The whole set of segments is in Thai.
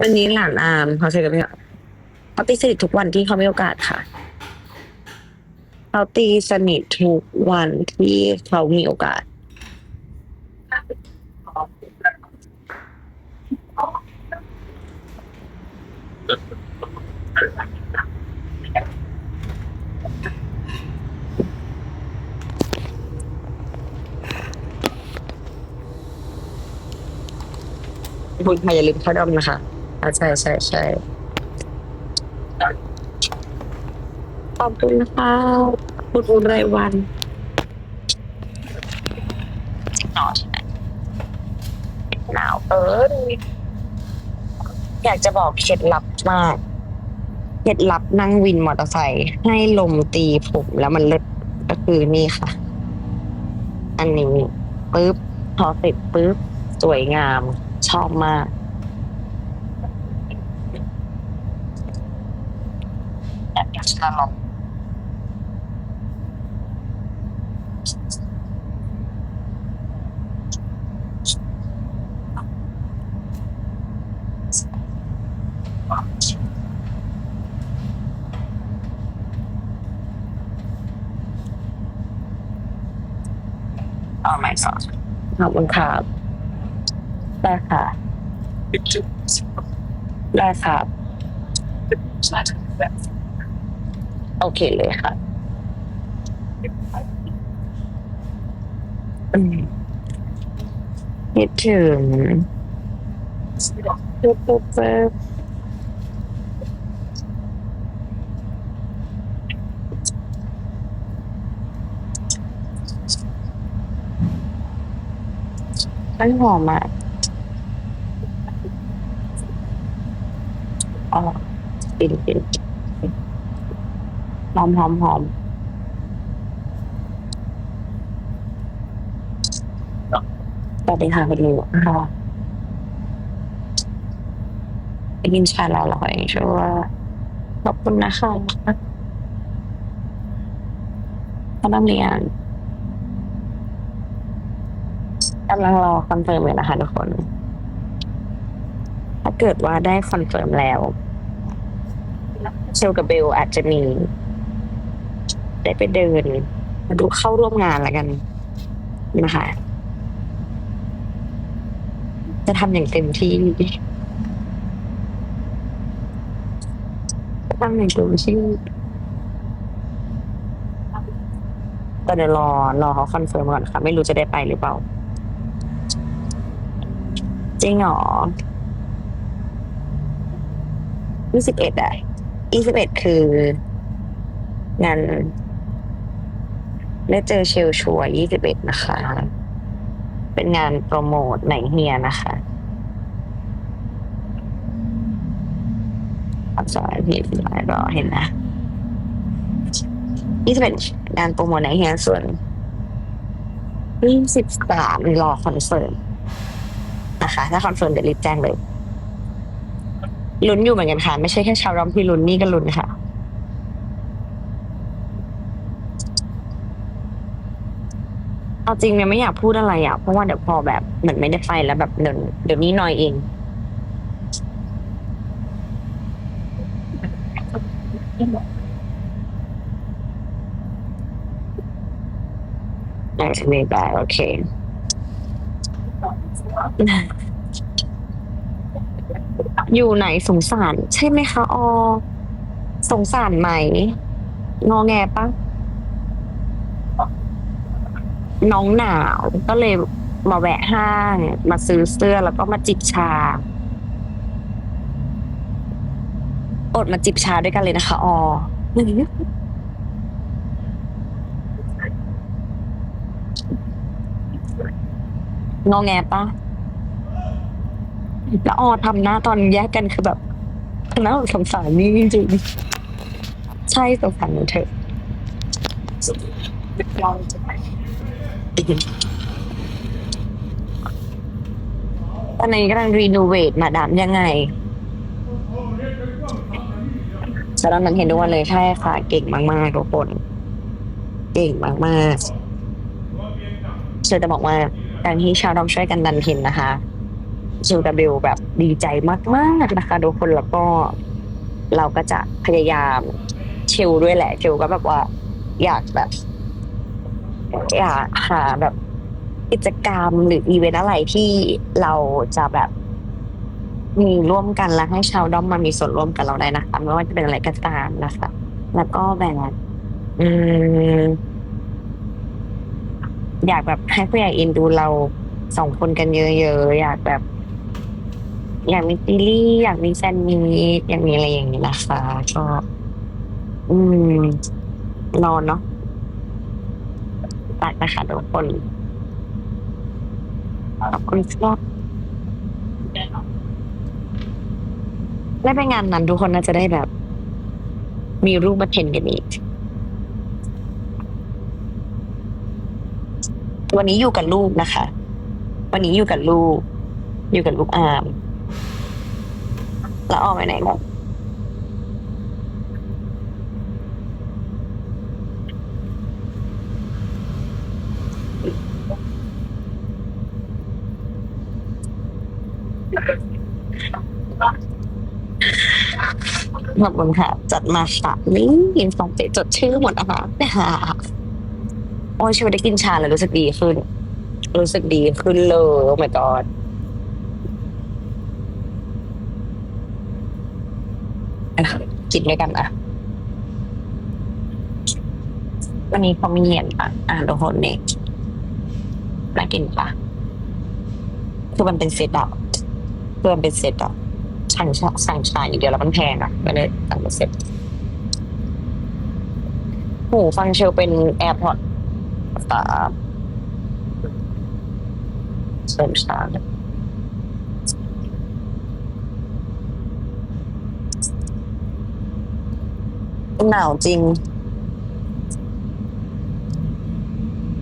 วันนี้หลานอามเขาใช้กันไหมคะเขาตีสนิททุกวันที่เขามีโอกาสค่ะเขาตีสนิททุกวันที่เขามีโอกาส คุณค่ะอย่าลืมเข้าดอมนะคะ อ่าใช่ใช่ใช่ขอบคุณนะคะคุณอุไรวันหนาวใช่ไหมหนาวเอออยากจะบอกเคล็ดลับมากเคล็ดลับนั่งวินมอเตอร์ไซค์ให้ลมตีผมแล้วมันเลิศก็คือนี่ค่ะ อันนี้ปึ๊บพอเสร็จปึ๊บสวยงาม ชอบมาก แอบอยากจะลองเอาไม่สอนขอบคุณครับได้ค่ะ ได้ครับ โอเคเลยค่ะอืมคิดถึงปุ๊บปุ๊บปุ๊บมันหอมอะอ๋อกินกิน หอมหอมหอมสวัสดีค่ะคุณลูกค่ะไปกินชาลาลอยชัวร์ขอบคุณนะคะกำลังเรียนกำลังรอคอนเฟิร์มเลยนะคะทุกคน ถ้าเกิดว่าได้คอนเฟิร์มแล้วเชลกับเบลอาจจะมี ได้ไปเดินมาดูเข้าร่วมงานแล้วกันนะคะ จะทำอย่างเต็มที่ทำอย่างเต็มที่แต่เดี๋ยวรอรอเขาคอนเฟิร์มก่อนค่ะ ไม่รู้จะได้ไปหรือเปล่า จริงเหรอยี่สิบเอ็ดอะยี่สิบเอ็ดคืองาน ได้เจอเชลชัวยี่สิบเอ็ดนะคะ เป็นงานโปรโมทไหนเฮียนะคะอักษรผิดหลายรอเห็นนะยี่สิบเอ็ดงานโปรโมทไหนเฮียส่วนยี่สิบสามรอคอนเฟิร์มนะคะ ถ้าคอนเฟิร์มเดี๋ยวรีบแจ้งเลยลุ้นอยู่เหมือนกันค่ะ ไม่ใช่แค่ชาวรอมที่ลุ้นนี่ก็ลุ้นค่ะ เอาจริงเนี่ยไม่อยากพูดอะไรอะเพราะว่าเดี๋ยวพอแบบเหมือนไม่ได้ไปแล้วแบบเดี๋ยวเดี๋ยวนี้หน่อยเองได้ไม่ได้โอเคอยู่ไหนสงสาร ใช่ไหมคะออสงสารไหม งอแงปะ น้องหนาวก็เลยมาแวะห้างมาซื้อเสื้อแล้วก็มาจิบชา อดมาจิบชาด้วยกันเลยนะคะอองอแงปะแล้วออทำหน้าตอนแยกกันคือแบบน่าสงสารนี่จริงๆใช่สงสารหนูเถอะ ตอนนี้กำลังรีโนเวทมาดามยังไงสำหรับนั้นเห็นทุกวันเลยใช่ค่ะ เก่งมากๆทุกคน เก่งมากๆเชื่อจะบอกว่าการที่ชาวดอมช่วยกันดันพินนะคะชิลกับเบลแบบดีใจมากๆนะคะทุกคนแล้วก็เราก็จะพยายามชิลด้วยแหละชิลก็แบบว่าอยากแบบ อยากหาแบบกิจกรรมหรืออีเวนต์อะไรที่เราจะแบบมีร่วมกันและให้ชาวด้อมมามีส่วนร่วมกับเราได้นะคะไม่ว่าจะเป็นอะไรก็ตามนะคะ แล้วก็แบบอืมอยากแบบให้ผู้ใหญ่เอ็นดูเราสองคนกันเยอะๆอยากแบบ อยากมีซีรีส์อยากมีแฟนมีอยากมีอะไรอย่างนี้นะคะก็อืมรอเนาะ ตัดนะคะทุกคน ขอบคุณครับได้ไปงานนั้นทุกคนน่าจะได้แบบ มีรูปมาเทนกันอีก วันนี้อยู่กับลูกนะคะ วันนี้อยู่กับลูก อยู่กับลูกอาม แล้วออกไปไหนหมด ขอบคุณค่ะ จัดมาค่ะนี่ยินสองเจจดชื่อหมดนะคะโอ้ยช่วยได้กินชาแล้วรู้สึกดีขึ้น รู้สึกดีขึ้นเลยโอ้ my god อะกินด้วยกันอะ วันนี้เขามีเหรียญปะอะทุกคนเนี่ยน่ากินปะคือมันเป็นเซตอะคือมันเป็นเซตอะ สั่งชาสั่งชาอย่างเดียวแล้วมันแพงอะก็เลยสั่งเป็นเซตหูฟังเชลเป็น AirPods สามเสริมชาหนาวจริง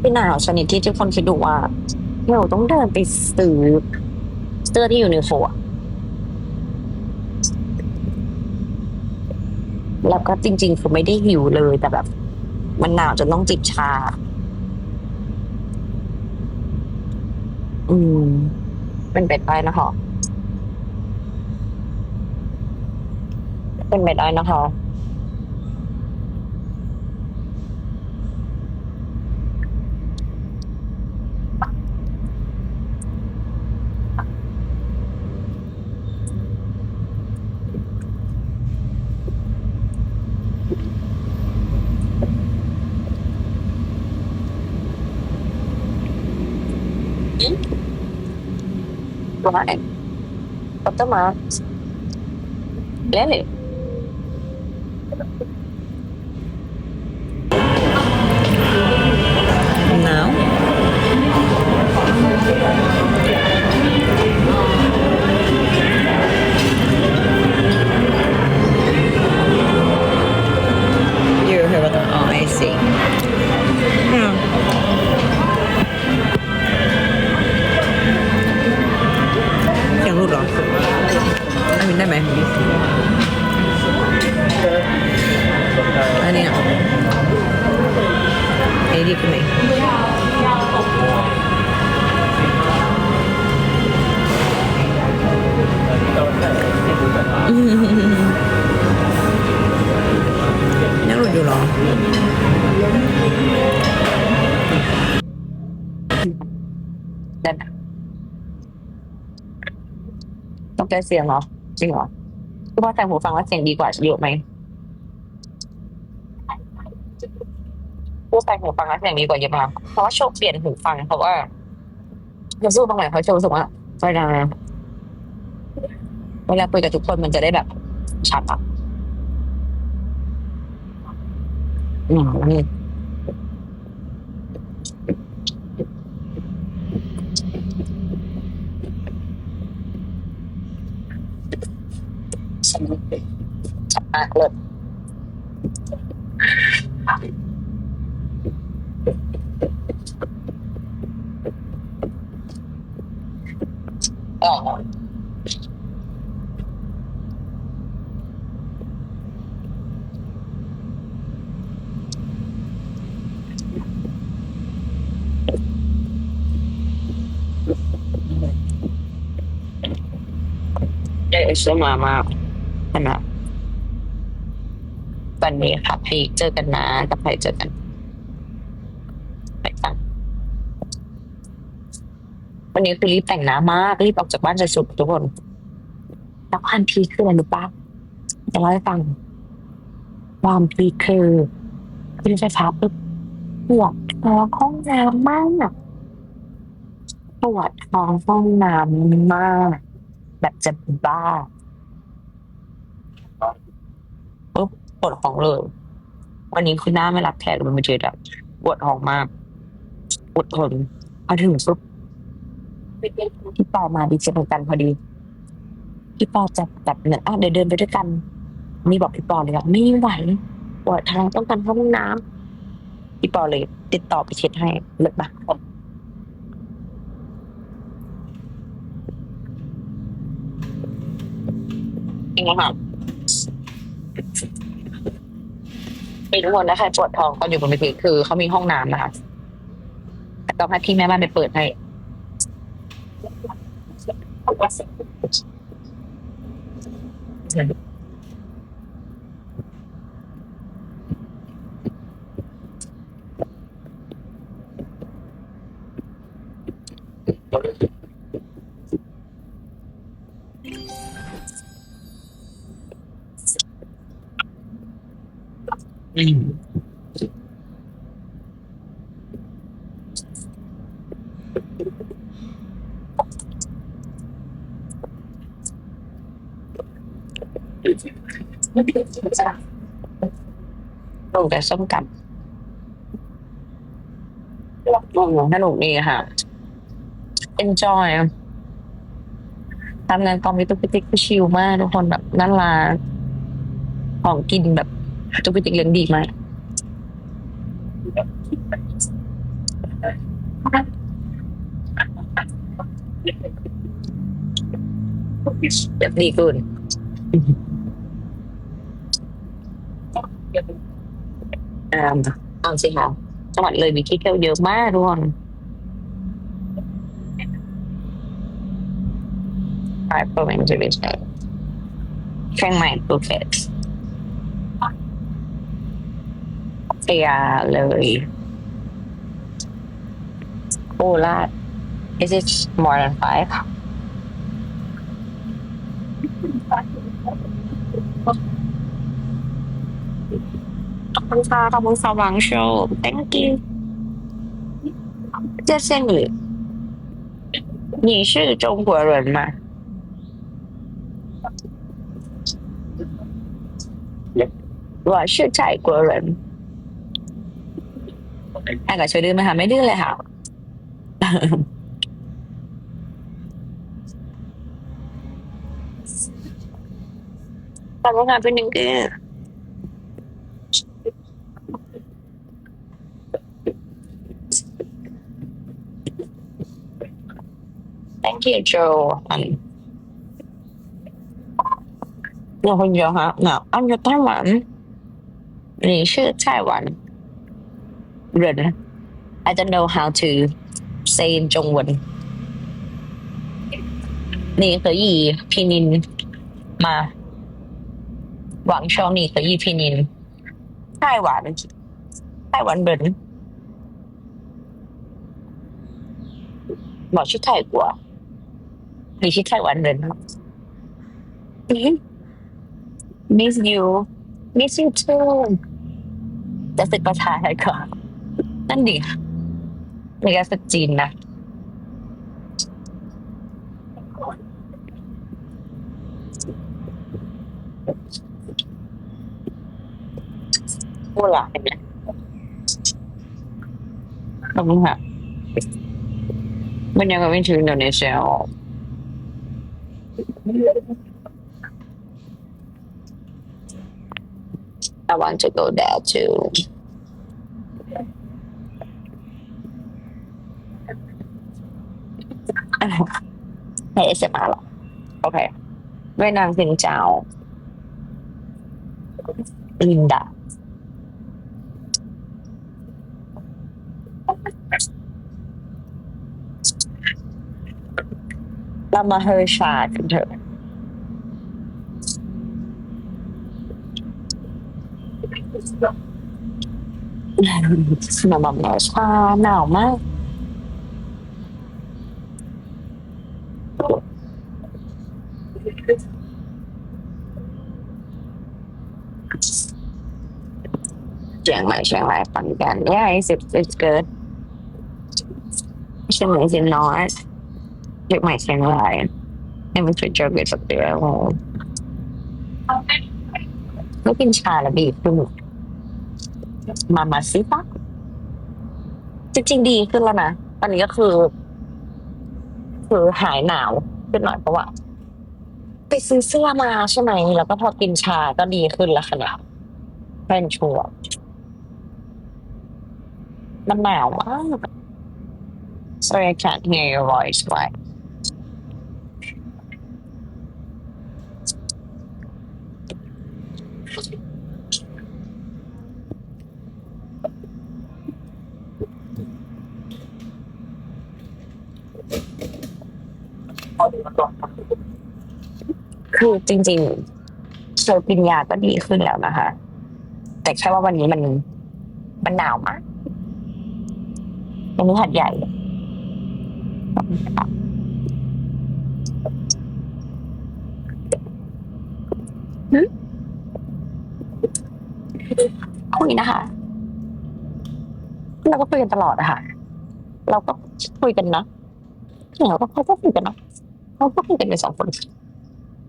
ที่หนาวชนิดที่ทุกคนคิดดูว่าเราต้องเดินไปซื้อเสื้อที่อยู่ในโฟอะ แล้วก็จริง ๆ คือไม่ได้หิวเลย แต่แบบ มันหนาวจนต้องจิบชา อืม เป็นไปได้นะคะ เป็นไปได้นะคะ otomat otomat lelek ยังรูดอยู่หรอได้ไหมต้องแก้เสียงเหรอ จริงเหรอคือว่าใส่หูฟังแล้วเสียงดีกว่าเยอะไหมพูดใส่หูฟังแล้วเสียงดีกว่าเยอะมากเพราะว่าโชคเปลี่ยนหูฟังเพราะว่าจะสู้ตรงไหนเพราโชครู้สึกว่าเวลา เวลาคุยกับทุกคนมันจะได้แบบชัดอะอืมชัดมากเลยอ๋อ เชื่อมามากขนาดวันนี้ค่ะพี่เจอกันนะกับใครเจอกัน ไปกันวันนี้คือรีบแต่งหน้ามากรีบออกจากบ้านสุดทุกคนแล้วความพีคคืออะไรรู้ปะจะเล่าให้ฟัง ความพีคคือขึ้นไฟฟ้าปุ๊บปวดท้องห้องน้ำมากปวดท้องห้องน้ำมาก แบบจะบ้าปุ๊บปวดท้องเลย วันนี้คือหน้าไม่รับแขกเลยมันเจอแบบปวดท้องมากอดทนพอถึงปุ๊บพี่ปอมาดีเจเหมือนกันพอดี พี่ปอจะแบบเหมือนอะเดี๋ยวเดินไปด้วยกัน นี่บอกพี่ปอเลยว่าไม่ไหวปวดท้องต้องการเข้าห้องน้ำพี่ปอเลย ติดต่อไปเช็ดให้เลิกปะ จริงค่ะมีทุกคนนะใครปวดท้องตอนอยู่บนเวทีคือเขามีห้องน้ำนะคะแต่ต้องให้พี่แม่บ้านไปเปิดให้อ มลงแต่ส้มกับลงสนุกดีค่ะ enjoy ทำงานกองมิตุกปิติกคือชิลมาก ทุกคนแบบน่ารักของกินแบบ ตุกปิติเลี้ยงดีมากแบบดีเกินอ่าเอาสิค่ะจังหวัดเลยมีที่เที่ยวเยอะมากทุกคนไปโปรเวนซ์วิชัยเชียงใหม่ภูเก็ต เซียเลยโคราช Is it more than five? ขอบคุณค่ะขอบคุณสว่างโชว์ thank you 这是你你是中国人吗我是泰国人 แอนกับช่วยดื้อไหมคะไม่ดื้อเลยค่ะ แต่ว่างานเป็นหนึ่งเดือน thank you Joe เราคนเดียวฮะเนาะอันอยู่ไต้หวันนี่ชื่อไต้หวัน 人？I don't know how to say in 中文。你可以拼音吗？网上你可以拼音。台湾，台湾人。我是泰国，你是台湾人吗？嗯，Miss you, miss you too。จะศึกภาษาไทยก่อน นั่นดิในกาสจีนนะพูดละเห็นไหมขอบคุณค่ะมันยังไม่ถึงอินโดนีเซียออก I want to go there too. ใน ASMR หรอ โอเคเวียนางสิงเจ้า ลินดา เรามาเฮอร์ชาดกันเถอะมาบ่าชาหนาวมาก ชียงใหม่เชียงรายปันกัน yeah it's it's good เชียงใหม่เชียงน้อยเชียงใหม่เชียงรายให้มันช่วยเกันสักเดียวไม่กินชาแล้วบีบขึ้นมามาซิปะจริงๆดีขึ้นแล้วนะ ตอนนี้ก็คือ คือหายหนาวขึ้นหน่อยเพราะว่าไปซื้อเสื้อมาใช่ไหม แล้วก็พอกินชาก็ดีขึ้นแล้วค่ะเนี่ยเป็นชัวร์ มันหนาวมาก Sorry I can't hear your voice why คือจริงๆเชอกินยาก็ดีขึ้นแล้วนะคะ แต่แค่ว่าวันนี้มันมันหนาวมาก วันนี้หัดใหญ่หึคุยนะคะ เราก็คุยกันตลอดอะค่ะ เราก็คุยกันนะเราก็เขาก็คุยกันนะเขาก็คุยกันเป็นสองคน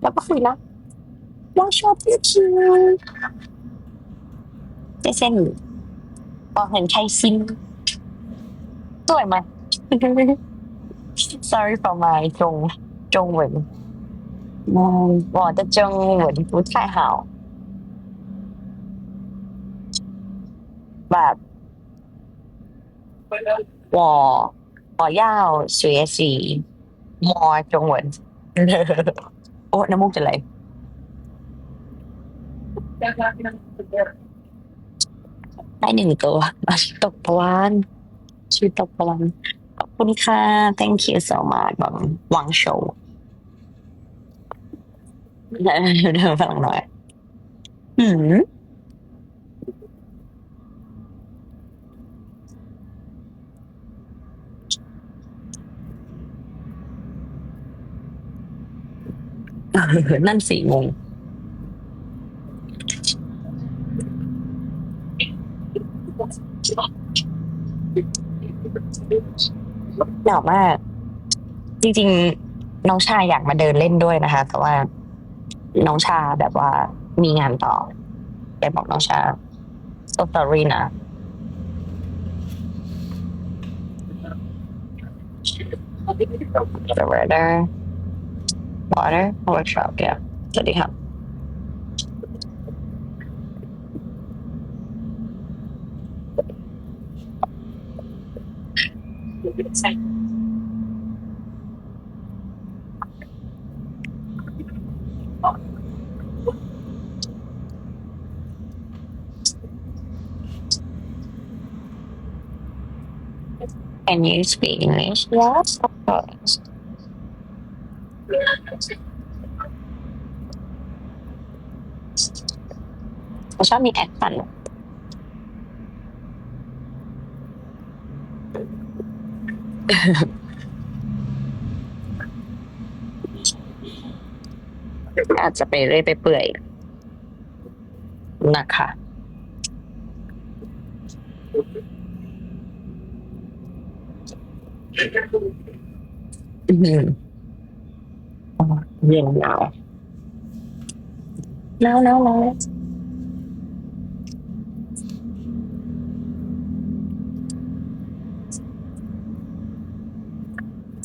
แล้วก็คุยนะว่าชอบพี่คิวเจเซนบอกเห็นใครซิน สวยไหม sorry for my 中中文嗯我的中文不太好แบบ我我要学习 more 中文โอ้น้ำมูกจะไหล ได้หนึ่งตัวตกตะวัน ชื่อตกตะวันขอบคุณค่ะ thank you so much หวังหวังโชว์เดี๋ยวเดี๋ยวฟังหน่อย อืมนั่นสี่งง หนาวมากจริง ๆ น้องชายอยากมาเดินเล่นด้วยนะคะ แต่ว่า น้องชาแบบว่ามีงานต่อแกบอกน้องชา so sorry นะ the weather water workshop yeah สวัสดีครับ Can you speak English? Yes, of course. เขาชอบมีแอาจจะไปเรื่อยไปเปื่อยนะคะ อืมอ๋อเย็นหนาวหนาวหนาวหนาว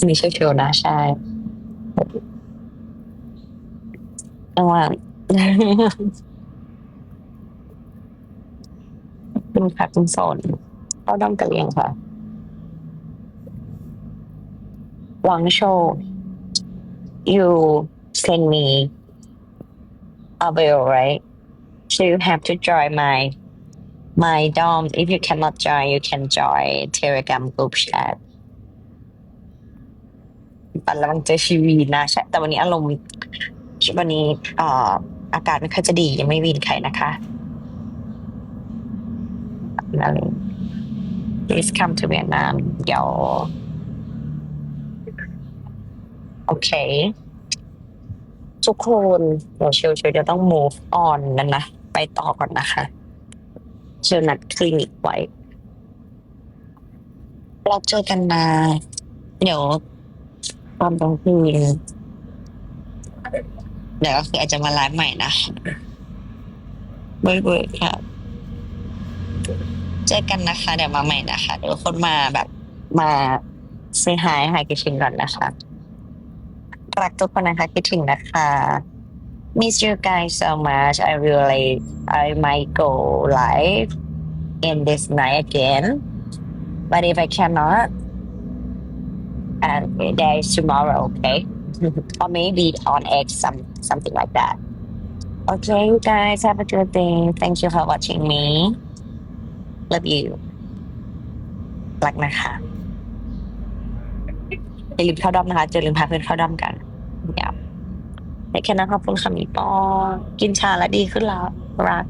มีเชียวเชียวๆนะใช่แต่ว่าเป็นค่ะคุณสนเข้าด้อมกะเลียงค่ะ Wang Shou, you send me a bill, right? So you have to join my my dom. If you cannot join, you can join Telegram group chat. ปันระวังเจอชีวีนนะใช่แต่วันนี้อารมณ์วันนี้เอ่ออากาศไม่ค่อยจะดียังไม่วีนใครนะคะอะไร please come to Vietnam เดี๋ยวโอเค ทุกคนเดี๋ยวเชลเชลจะต้อง move on นั่นนะ ไปต่อก่อนนะคะ เชลนัดคลินิกไว้ เราเจอกันนะ เดี๋ยว ตอนกลางคืนเดี๋ยวก็คืออาจจะมาไลฟ์ใหม่นะเบื่อเบื่อครับเจอกันนะคะ เดี๋ยวมาใหม่นะคะ เดี๋ยวคนมาแบบมาเซฮายหายคิดถึงก่อนนะคะรักทุกคนนะคะคิดถึงนะคะ miss you guys so much I really I might go live in this night again but if I cannot and there is tomorrow okay or maybe on X some something like that okay you guys have a good day thank you for watching me love you รักนะคะอย่าลืมเข้าด้อมนะคะจะลืมพาเพื่อนเข้าด้อมกันอย่าแค่นั้นขอบคุณค่ะมีปอกินชาแล้วดีขึ้นแล้วรัก